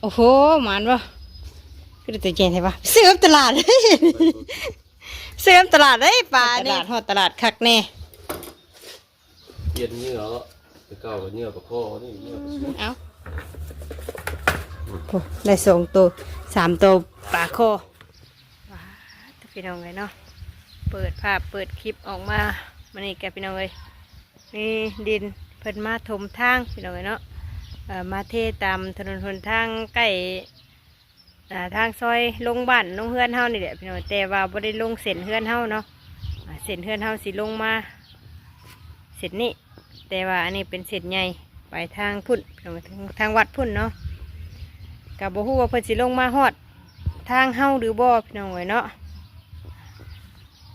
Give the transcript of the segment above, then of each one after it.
โอ้โหหมานบ่คือได้ตัวใหญ่ใช่ปะซื้อตลาดเลยซื้อตลาดได้ปลานี่ตลาดฮอดตลาดคักแน่เย็นเหงื่อแต่เก่าก็เหงื่อกับพ่อนี่เหงื่อกับสูงเอาโอ้ได้สองตัวสามตัวปลาโคว้าแต่พี่น้องเลยเนาะเปิดภาพเปิดคลิปออกมามานี่แกพี่น้องเลยนี่ดินเพิ่นมาถมทางพี่น้องเลยเนาะเอ่อ มาเทตามถนนหนทางใกล้ทางซอยลงบ้านลงเฮือนเฮานี่แหละพี่น้องแต่ว่าบ่ได้ลงเส้นเฮือนเฮาเนาะเส้นเฮือนเฮาสิลงมาเส้นนี้แต่ว่าอันนี้เป็นเส้นใหญ่ไปทางพุ่นทางวัดพุ่นเนาะกับบ่ฮู้ว่าเพิ่นสิลงมาฮอด ทางเฮาหรือบ่พี่น้องเอ้ยเนาะ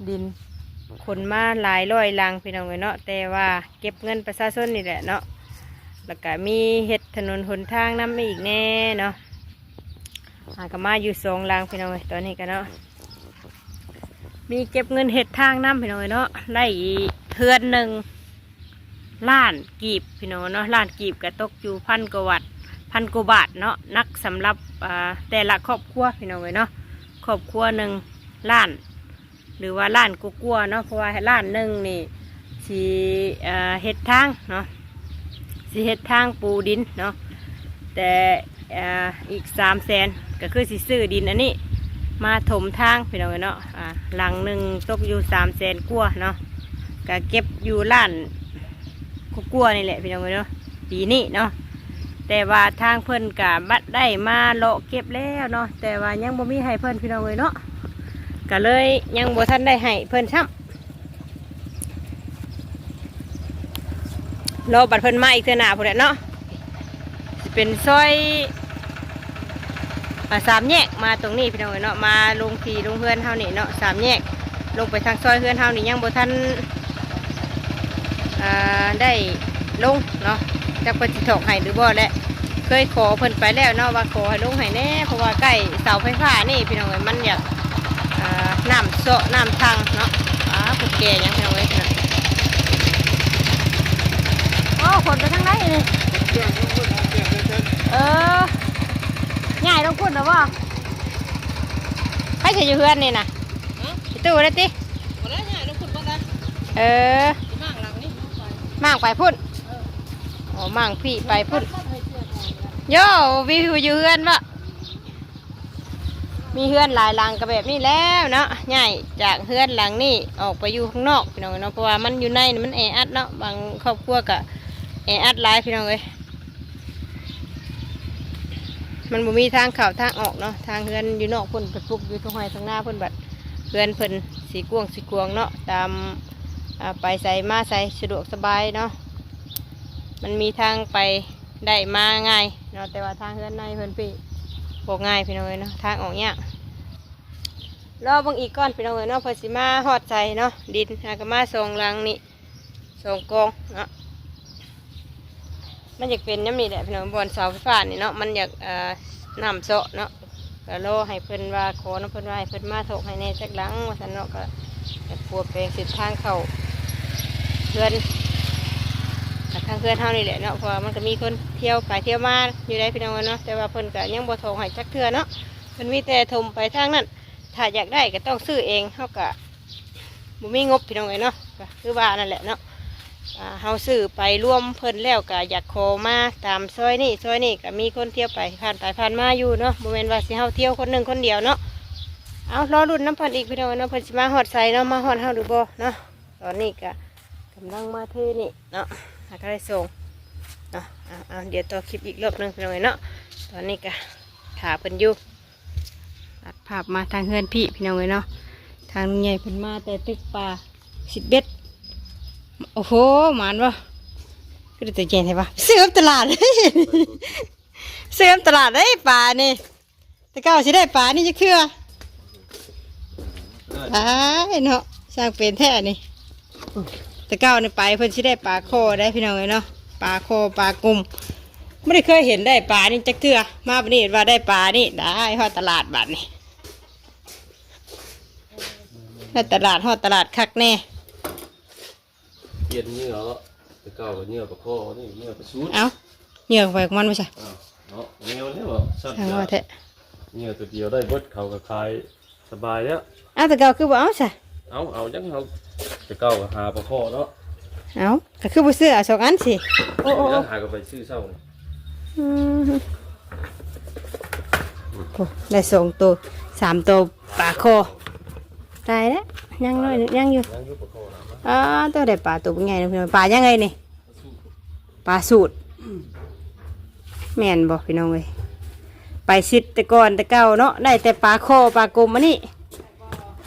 ดินขนมาหลายร้อยลังพี่น้องเลยเนาะแต่ว่าเก็บเงินประชาชนนี่แหละเนาะ แล้วก็มีเห็ดถนนหนทางน้ำอีกแน่เนาะหากมาอยู่สองลังพี่น้องเลยตอนนี้กันเนาะมีเก็บเงินเห็ดทางน้ำพี่น้องเลยเนาะไล่เทือนหนึ่งล้านกีบพี่น้องเนาะล้านกีบก็ตกอยู่พันกวัตพันกว่าบาทเนาะนักสำหรับแต่ละครอบครัวพี่น้องเลยเนาะครอบครัวหนึ่งล้าน หรือว่าล้านกุกัวๆเนาะเพราะว่าล้านหนึ่งนี่สีเอ่อเฮ็ดทางเนาะ สีเฮ็ดทางปูดินเนาะแต่อีกสามแสนก็คือสิซื้อดินอันนี้ มาถมทางพี่น้องเนาะอ่าหลังหนึ่งตกอยู่สามแสนกว่าเนาะก็เก็บอยู่ล้านกัวนี่แหละพี่น้องเนาะปีนี้เนาะแต่ว่าทางเพิ่อนกะบัดได้มาเลาะเก็บแล้วเนาะแต่ว่ายังบ่มีให้เพิ่อนพี่น้องเลยเนาะก็เลยยังบ่ทันได้ให้เพิ่อนซ้ำ รอบัดเพิ่นมาอีกเทื่อหน้าพุ่นแหละเนาะสิเป็นซอยอ่าสามแยกมาตรงนี้พี่น้องเอ้ยเนาะมาลงทีลงเฮือนเฮานี่เนาะสามแยกลงไปทางซอยเฮือนเฮานี่ยังบ่ทันอ่าได้ลงเนาะจักเพิ่นสิถอกให้หรือบ่แหละเคยขอเพิ่นไปแล้วเนาะว่าขอให้ลงให้แน่เพราะว่าใกล้เสาไฟฟ้านี่พี่น้องเอ้ยมันอยากอ่าน้ำโซะน้ำทางเนาะอ่าพวกแก่ยังเอาไว้นะโอ้ขนไปทางไหนนี่เออง่ายต้องพูดนะว่าให้เธออยู่เพื่อนนี่นะพี่ตู้ได้ติบ่ได้ง่ายลงคุณบ่ได้เออสิมากหลังนี่มั่งไปพุ่นโอ้มั่งพี่ไปพุ่นโย่วิวอยู่เพื่อนปะมีเพื่อนหลายหลังกับแบบนี้แล้วเนาะง่ายจากเพื่อนหลังนี่ออกไปอยู่ข้างนอกพี่น้องเนาะเพราะว่ามันอยู่ในนี่มันแออัดเนาะบางครอบครัวก็ แออัดหลายพี่น้องเอ้ยมันบ่มีทางเข้าทางออกเนาะทางเพื่อนอยู่นอกพุ่นไปปลุกอยู่ตรงห้อยทางหน้าพุ่นบัดเพื่อนเพิ่นสีกวงสีกวงเนาะตามไปใส่มาใส่สะดวกสบายเนาะมันมีทางไปได้มาง่ายเนาะแต่ว่าทางเฮือนในเพิ่นพี่บอกง่ายพี่น้องเอ้ยเนาะทางออกเนี่ยรอบางอีกก้อนพี่น้องเอ้ยเนาะเพอสิมาฮอดใส่เนาะดินหากมาสองลังนี่สองกองเนาะ มันอยากเป็นน้ำนี่แหละพี่น้องบอนเสาไฟฟ้านี่เนาะมันอยากอ่าน้ำโซะเนาะก็รอให้เพิ่นว่าขอน้ำเพิ่นว่าให้เพิ่นมาถกให้แน่จักหลังว่าสันเนาะก็อยากปวดแปลงสิทางเข้าเพื่อนกับทางเพื่อนเท่านี่แหละเนาะเพราะว่ามันก็มีคนเที่ยวไปเที่ยวมาอยู่ได้พี่น้องเนาะแต่ว่าเพิ่นก็ยังบ่โทรให้จักเทื่อเนาะเพิ่นมีแต่ทรไปทางนั้นถ้าอยากได้ก็ต้องซื้อเองเฮาก็บ่มีงบพี่น้องเอ้ยเนาะก็คือว่านั่นแหละเนาะ เฮาซื้อไปร่วมเพิ่นแล้วก็อยากขอมาตามซอยนี่ซอยนี่ก็มีคนเที่ยวไปผ่านไปผ่านมาอยู่เนาะบ่แม่นว่าสิเฮาเที่ยวคนหนึ่งคนเดียวเนาะเอารอรุ่นน้ำเพิ่นอีกพี่น้องเนาะเพิ่นสิมาฮอดใส่เนาะมาฮอดเฮาหรือบ่เนาะตอนนี้ก็กำลังมาเทนี่เนาะหากได้ส่งเนาะเอาเอาเดี๋ยวต่อคลิปอีกรอบหนึงไปหน่อยเนาะตอนนี้ก็ถาเพิ่นอยู่ตัดภาพมาทางเฮือนพี่พี่น้องเลยเนาะทางใหญ่เพิ่นมาแต่ตึกป่าสิบเบ็ด โอ้โหหมานวะก็ได้ตัวใหญ่ใช่ปะซื้อตลาดเลยซื้อตลาดได้ปลานี่แต่ก้าวสิได้ปลานี่จะเครืออ้าเนาะสร้างเป็นแท้นี่แต่ก้าในไปเพิ่นสิได้ปลาโคได้พี่น้องเลยเนาะปลาโคปลากลุ่มไม่ได้เคยเห็นได้ปลานี่จักเทื่อมาบัดนี้ว่าได้ปลานี่ได้ฮอดตลาดบัดนี่ฮอตลาดฮอดตลาดคักแน่ เย็นเหงื่อแต่เก่าก็เหงื่อกับพ่อนี่เหงื่อกับสูงเอาเหยื่อไฟของมันไม่ใช่อ้าวเนาะเงี้ยวเนี่ยบ่สัตว์ทางว่าแท้เงี้ยวตัวเดียวได้เบิดเขาก็ขายสบายแล้วอ้าวแต่เก่าคือบ่เอาซะเอาเอาจังเอาจะเก้าก็หาปลาข้อเนาะเอาก็คือบ่ซื้อเอาสองอันสิโอ้โอ้โอ้แล้วหาก็ไปซื้อเศร้านี่อืมโอ้ได้สองตัวสามตัวปลาคอตายแล้วยังน้อยหนึ่งยังอยู่ยังอยู่ปลาข้อนะ อ่าตัวได้ปลาตัวเป็นไงนะพี่น้องปลายังไงนี่ปลาสูตรแม่นบอกพี่น้องเลยไปซิดแต่ก่อนแต่เก่าเนาะได้แต่ปลาคอปลากลมมานี่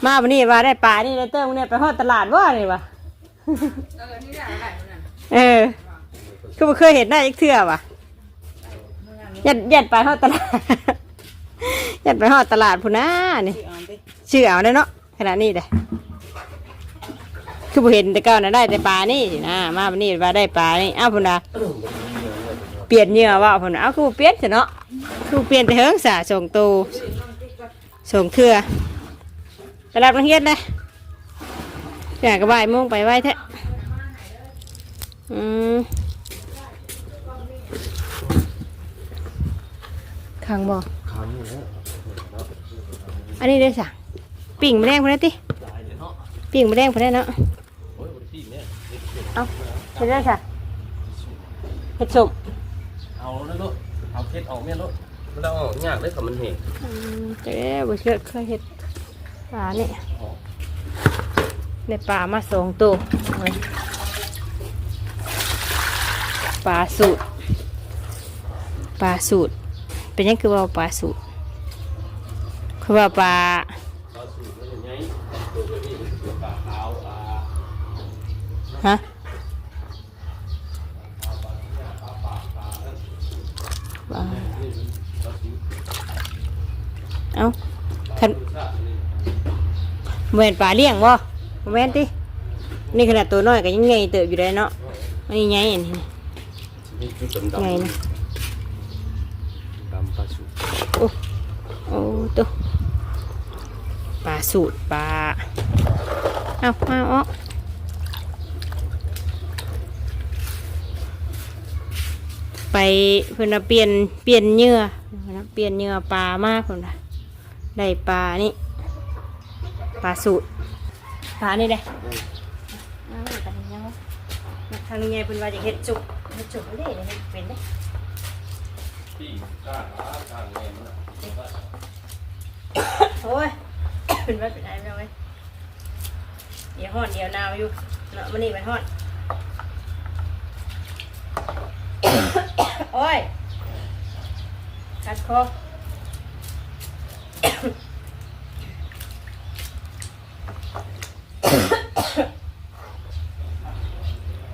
มาวันนี้ว่าได้ปลานี่ได้เติมเนี่ยไปฮอดตลาดว่านี่วะเออก็บ่เคยเห็นได้อีกเทื่อวะยัดยัดไปฮอดตลาดยัดไปฮอดตลาดพุ่นนะนี่ชื่อเอาได้เนาะขนาดนี้เลย คือบ่เห็นแต่เก่านะได้แต่ปลานี่นะมาวันนี้ว่าได้ปลานี่อ้าวพุ่นนะเปลี่ยนเหยื่อว่าพุ่นน่ะเอ้าคือบ่เปลี่ยนซะเนาะคือบ่เปลี่ยนแต่เฮิงสะส่งตูส่งเทื่อไปรับนักเรียนเลยอยากกระบายโมงไปไว้แท้อืมขังบ่ขายอยู่แล้วอันนี้ได้สะปิ่งมาแดงพอได้ติตายเลยเนาะปิ่งมาแดงพอได้เนาะ เนี่ยเอาเห็ดได้สะเห็ดสมเอาแล้วลูกเอาเพชรออกเนี่ยลูกมันเอาออกยากเลยค่ะมันเห็นอืมจะได้บ่เชื่อเคยเห็ดปลานี่ในปลามาสองตัวเอาเลยปลาสูตรปลาสูตรเป็นยังคือว่าปลาสูตรคือว่าปลาปลาสูตรมันยังไงตัวแบบนี้มันคือปลาขาวปลา ฮะปลา เอาคันเหมือนปลาเลี้ยงบ่บ่แม่นตินี่ขนาดตัวน้อยก็ยังไงเติบอยู่เลยเนาะอันนี้ไงอันนี้นี่คือดำดำไงนะดำปลาสูตรโอ้โอ้ตัวปลาสูตรปลาเอามาเอ ไปเพิ่นน่ะเปลี่ยนเปลี่ยนเหยื่อเพิ่นะเปลี่ยนเหยื่อปลามากเพิ่นน่ะได้ปลานี่ปลาสูตรปลานี่ยเอาไปยังวะทางนี้ไงเพิ่นว่าจะเฮ็ดจุกเฮ็ดจุกนี่เด้เฮ็ดเป็นเด้ที่ก้างขาก้างแม่มันน่ะโอ้ยเป็นว่าเป็นอะไรไม่รู้เว้ยเดี๋ยวห้อนเดี๋ยวนาวอยู่เนาะมันนี่มันห้อน โอ้ยกัดคอ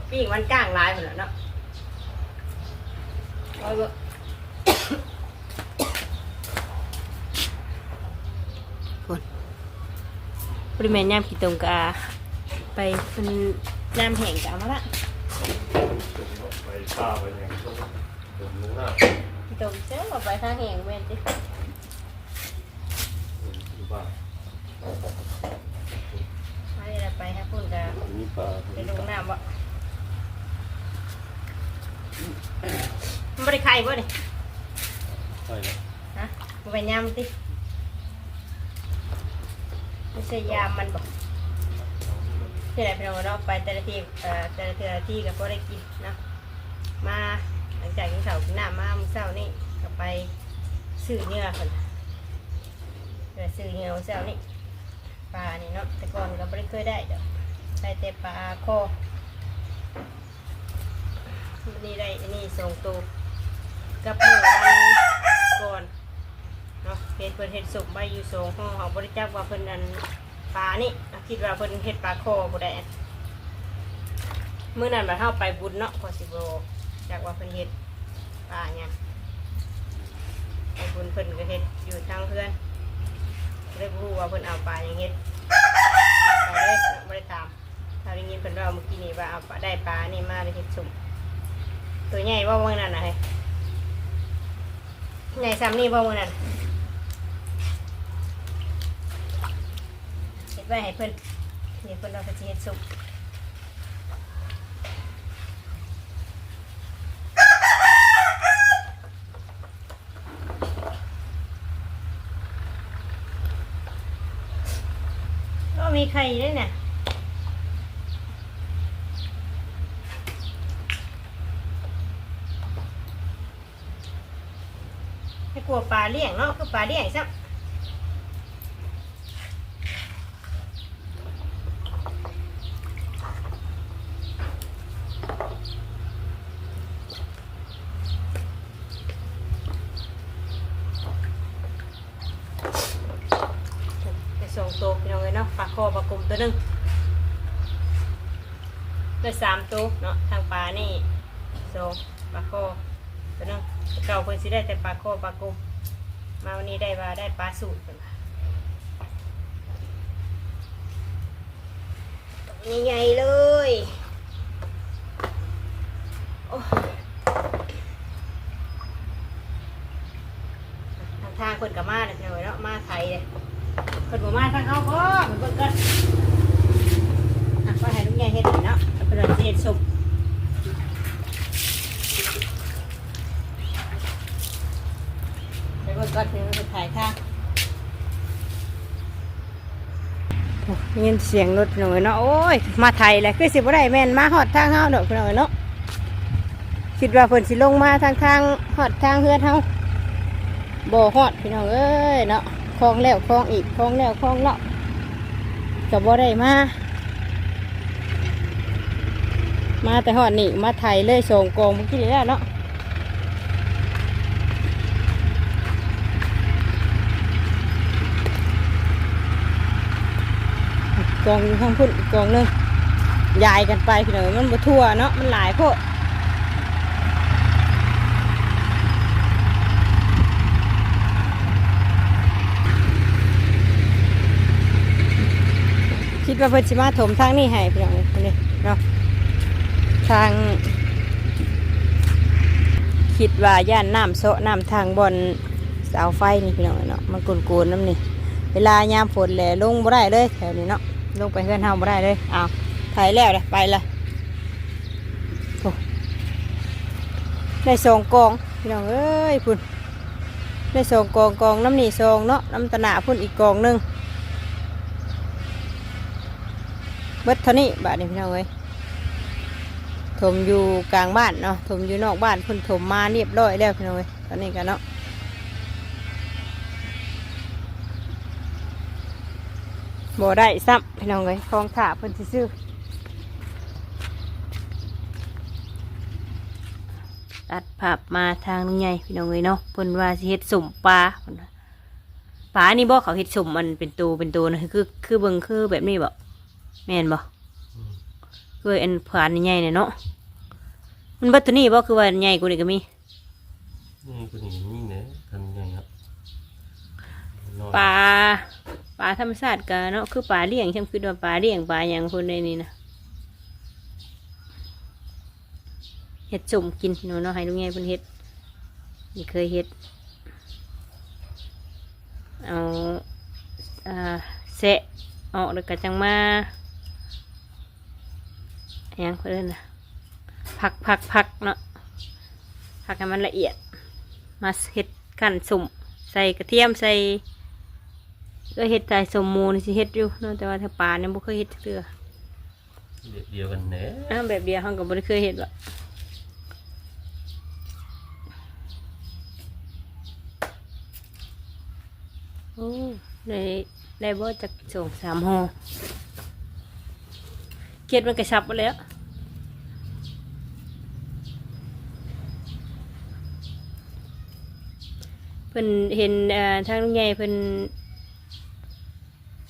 ปีกมันก้างลายหมดแล้วเนาะโอ้ยเบิ่งบริเวณย่ามขีดตรงกาไปเป็นย่ามแห่งกามาละ ข้าไปเนี่ยต้องตรงนู้นน่ะขีดตรงเจ้าไปทางแห่งเว้นดิดูป่ามาเลยละไปฮะพุ่นกามีปลาไปลงน้ำวะมันบริไข่บ่นี่ใช่แล้วฮะมันไปย่ามติไม่ใช่ยามมันบอกที่ไหนพี่น้องเราะไปแต่ละทีเอ่อแต่ละเทื่อละที่ก็พอได้กินเนาะ มาหลังจากกินข้าวกินน้ำมามื้อเช้านี่ก็ไปซื้อเนื้อคนเดี๋ยวซื้อเงี้ยวเซลนี่ปลานี่เนาะแต่ก่อนก็ไม่ได้เคยได้ดอกได้แต่ปลาโคนนี้ได้อันนี้ส่งตัวกับหมูวันก่อนเนาะเห็ดเพิ่นเห็ดสุกใบอยู่สองห้องเขาบริจาคว่าเพิ่นอันปลานี่คิดว่าเพิ่นเห็ดปลาโคบ่ได้มื้อนั้นมาเฮาไปบุญเนาะพอสิบ่ จากว่าเพิ่นเห็ดปลาเนี่ยไปบุญเพิ่นก็เห็ดอยู่ทางเพื่อนเลยรู้ว่าเพิ่นเอาปลาอย่างเงี้ยไปเลยไม่ได้ตามถ้าได้ยินเพิ่นว่าเมื่อกี้นี่ว่าเอาปลาได้ปลานี่มาได้เห็ดสุ่มตัวใหญ่ว่าวันนั้นนะเฮ้ยใหญ่ซ้ำนี่ว่าวันนั้นเห็ดไว้ให้เพิ่นเดี๋ยเพิ่นเราจะเห็ดสุ่ม มี ไข่ด้วยเนี่ยให้กลัวปลาเลี้ยงเนาะคือปลาเลี้ยงซักไปส่งตัวพี่น้อง เลยเนาะปลาคอปลากลมตัวหนึ่งได้สามตัวเนาะทางปลานี่สองปลาคอตัวหนึงเก่าเพิ่นสิได้แต่ปลาคอปลากลมมาวันนี้ได้ว่าได้ปลาสูตรเพิ่นใหญ่เลยทางคนกับมาเนี่ยเอ้ยเนาะมาไทยเลย เพิ่นบ่มาทางเอาบ่เพิ่นเบิ่งกันอะก็ให้ลุงใหญ่เฮ็ดให้เนาะเพิ่นสิเฮ็ดสุปไปเบิ่งก่อนเพิ่นไปถ่ายทางโอ้ได้ยินเสียงรถหน่อยเนาะโอ้ยมาไทยแหละคือสิบ่ได้แม่นมาฮอดทางเฮาดอกพี่น้องเอ้ยเนาะคิดว่าเพิ่นสิลงมาทางทางฮอดทางเฮือนเฮาบ่ฮอดพี่น้องเอ้ยเนาะ คลองแล้วคลองอีกคลองแล้วคลองเลาะกับบ่ได้มามาแต่หอดนี่มาไทยเลยส่งกองเมื่อกี้แล้วเนาะกองอยู่ข้างพุ่นกองหนึงยายกันไปพี่น้อมันบ่ทั่วเนาะมันหลายโพด ว่าเพิ่นสิมาถมทางนี้ให้พี่น้องนนี้เนาะทาง คิดว่าย่านน้ำโซะน้ำทางบนเสาไฟนี่พี่น้องเนาะมันกลนๆน้ำนี่ เวลายามฝนแหละลงบ่ได้เลยแถวนี้เนาะลงไปเฮือนเฮาบ่ได้เลยอ้าวถ่ายแล้วเลยไปเละโอ้ได้สองกองพี่น้องเอ้ยพุ่นได้สองกองกองน้ำนี่สองเนาะน้ำตะหนาพุ่นอีกกองหนึ่ง เบิดเท่านี้บาทนี่พี่น้องเอ้ยถมอยู่กลางบ้านเนาะถมอยู่นอกบ้านเพิ่นถมมาเรียบร้อยแล้วพี่น้องเอ้ยตอนนี้กันเนาะบ่ได้ซ้ำพี่น้องเอ้ยคลองขาเพิ่นสิซื้อตัดภาพมาทางลุงใหญ่พี่น้องเอ้ยเนาะเพิ่นว่าสิเฮ็ดสุ่มปลาเพิ่นว่าปลานี่บ่เขาเฮ็ดสุ่มมันเป็นตัวเป็นตัวนะคือคือเบิ่งคือแบบนี้บ่ แม่นบ่คืออันผ่านใหญ่เนี่ยเนาะมันบัตตัวนี้บ่คือว่าใหญ่กว่านี้ก็มีนี่ก็นี่นี่นะทำยังไงครับนอนปลาปลาธรรมชาติก็เนาะคือปลาเลี้ยงฉันคือว่าปลาเลี้ยงปลาอย่างคนในนี้นะเฮ็ดสุ่มกินเนาะเนาะให้ลุงใหญ่เพิ่นเฮ็ดนี่เคยเฮ็ดเอาอ่าแสะออกแล้วก็จังมาอิห ยังเพิ่นนะพักพักพักเนาะพักให้มันละเอียด มาเฮ็ดกันสุ่มใส่กระเทียมใส่ก็เฮ็ดใส่สมมูนสิเฮ็ดอยู่เนาะแต่ว่าถ้าปลาเนี่ยบ่เคยเฮ็ดจักเทื่อเด็กเดียวกันแหน่อ้าวแบบเดียวเฮาก็บ่ได้เคยเฮ็ดหรอกโอ้ได้ได้บ่จักสองสามห่อ เกล็ดมันกระชับหมดแล้วเพิ่นเห็นเอ่อทางลุงใหญ่เพิ่น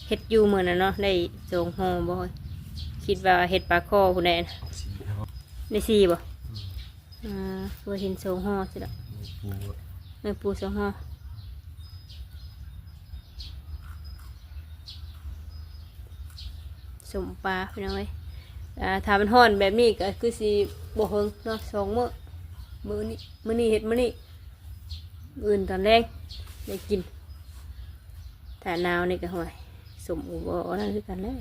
เฮ็ดอยู่เหมือนน่ะเนาะได้สองห่อบ่คิดว่าเฮ็ดปลาคอผู้ใดนะสีเนาะได้สี่บ่อ่าเพิ่นเห็นสองห่อสิละปูอะแม่ปูสองห่อสมปลาพี่น้องเอ้ย อ่าถ้ามันฮ้อนแบบนี้ก็คือสิบ่เฮิงเนาะสองมื้อมื้อนี้มื้อนี้เฮ็ดมื้อนี้มื้ออื่นตอนแรกได้กินถ้าหนาวนี่ก็ห่วยสมอุบอนั่นคือกันเลย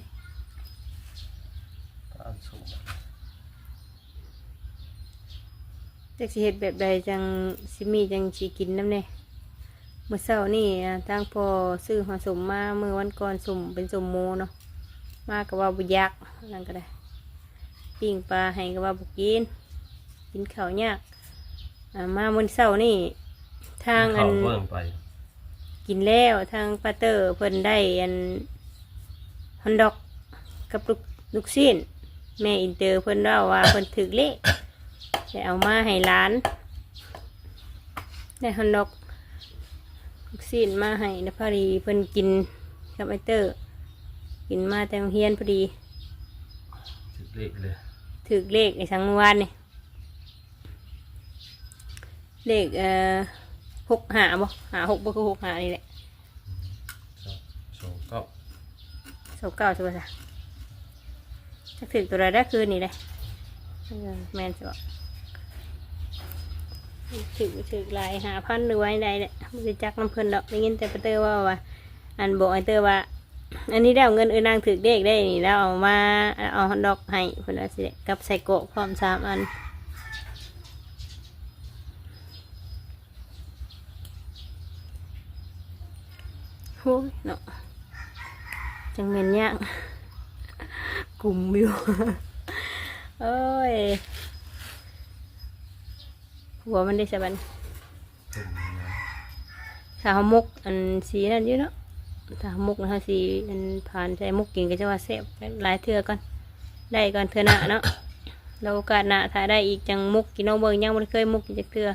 ปลาสุกจักสิเฮ็ดแบบใดจังสิมีจังสิกินน้ำเนี่ยเมื่อเช้านี่อ่าทางพอซื้อหอสมมาเมื่อวันก่อนสมเป็นสมโมเนาะมาก็ว่าบุยากนั่นก็ได้ ปิ้งปลาให้ก็ว่าบุกิน กินข้าวยากอ่ามามื้อเช้านี่ ทางอัเข้านเบิ่งไปกินแล้วทางปาเตอร์เพิ่นได้อันฮอนดอกกับลูกลูกชิ้นแม่อินเตอร์เพิ่นเล่าว่า เพิ่นถึกเลขได้เอามาให้ร้าน ได้ฮอนดอกลูกชิ้นมาให้แล้วพอดีเพิ่นกินกับไอเตอร์ กินมาแต่โรงเฮียนพอดี สิบเลขเลย ถึกเลขในสังวานนี่เลขเอ่อหกหาบ่หาหกบ่คือหกหานี่แหละสองเก้าเสาเก้าใช่ปะจ๊ะถ้าถึงตัวใดได้คืนนี่เลยเออแมนจะบอกถึงถึงหลายหาพันหรือว่าใดเนี่ยไม่ได้จักน้ำเพลินดอกได้ยินแต่ปะเตอร์ว่าว่าอันบอกไอเตอร์ว่า อันนี้ได้เอาเงินเออนางถือเด็กได้นี่แล้วเอามาเอาฮอนดอกให้เพิ่นว่าสิได้กับใส่โกะพร้อมสามอันโอ้ยเนาะจังเมนย่างกลุ่มอยู่เอ้ยหัวมันได้สบันตุ่มนะถ้าเขามุกอันสีนั่นอยู่เนาะ ถ้ามุกนะเขาสีอันผ่านใส่มุกกินก็จะว่าเสพหลายเทื่อก่อนได้ก่อนเทื่อหน้าเนาะแล้วโอกาสหน้าถ้าได้อีกจังมุกกินน้องเบิงยังไม่เคยมุกกินจักเทื่อ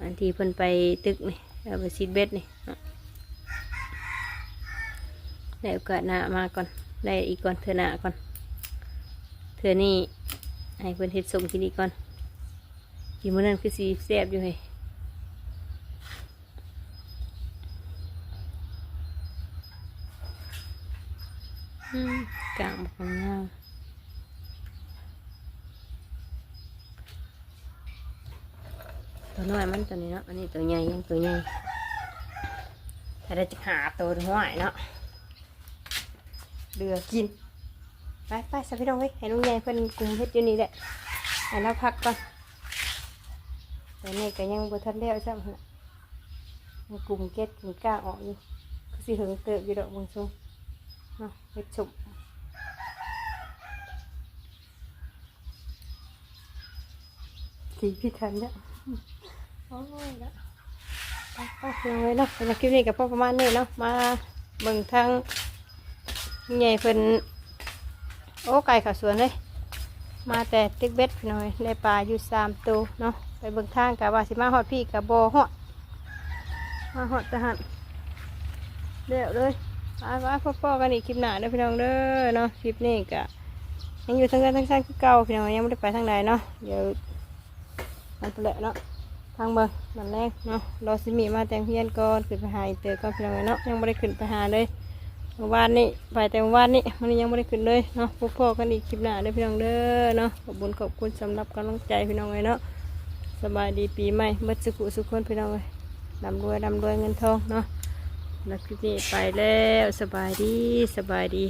อันที่เพิ่นไปตึกนี่เอาไปซีดเบ็ดนี่ได้โอกาสหน้ามาก่อนได้อีกก่อนเทื่อหน้าก่อนเทื่อนี้ให้เพิ่นเฮ็ดส่งกินอีกก่อนกินมื้อนั้นคือสีแซ่บอยู่เฮ้ย อืม กลางของเงาตัวน้อยมันตัวนี้เนาะ อันนี้ตัวใหญ่ยังตัวใหญ่ถ้าได้จะหาตัวห้อยเนาะเดือกิน ไปไปสัพี่น้องเว้ยให้ลุงใหญ่เพิ่นกลุ่มเฮ็ดอยู่นี่แหละให้เราพักก่อนแต่นี่ก็ยังบ่ทันแล้วซ้ำกลุ่มเก็ดกลุ่มก้าออกอยู่ก็สิถึงเติบอยู่ดอกเบางซุง เนาะเฮ็ดสุกสีพี่ทันเนี่ยโอ้ยละไปไปลงเลยเนาะสำหรับคลิปนี้กับพ่อประมาณนี้เนาะมาเบิ่งทางใหญ่เพิ่นโอ้ไก่ขาวสวนเลยมาแต่ติ๊กเบ็ดพี่น้อยได้ปลาอยู่สามตัวเนาะไปเบิ่งทางกับว่าสิมาฮอดพี่กับโบฮอดมาฮอดทหารเดี๋ยวเลย มาว่าพ่อๆกันอีกคลิปหน้าเด้อพี่น้องเด้อเนาะคลิปนี้ก็ยังอยู่ทั้งกันทั้งสั้นคือเก่าพี่น้องยังไม่ได้ไปทางใดเนาะเดี๋ยวมันเปลอะเนาะทางเบิ่งมันแรกเนาะรอสิมีมาแต่งเพียนก่อนขึ้นไปหาอีเตอร์ก่อนพี่น้องเนาะยังไม่ได้ขึ้นไปหาเลยเมื่อวานนี้ไปแต่เมื่อวานนี้มันยังไม่ได้ขึ้นเลยเนาะพ่อๆกันอีกคลิปหน้าเด้อพี่น้องเด้อเนาะขอบคุญขอบคุณสำหรับกำลังใจพี่น้องเลยเนาะสบายดีปีใหม่เบัดสุขุสุขคนพี่น้องเลยร่ำรวยร่ำรวยเงินทองเนาะ แล้วคลิปนี้ไปแล้วสบายดีสบายดี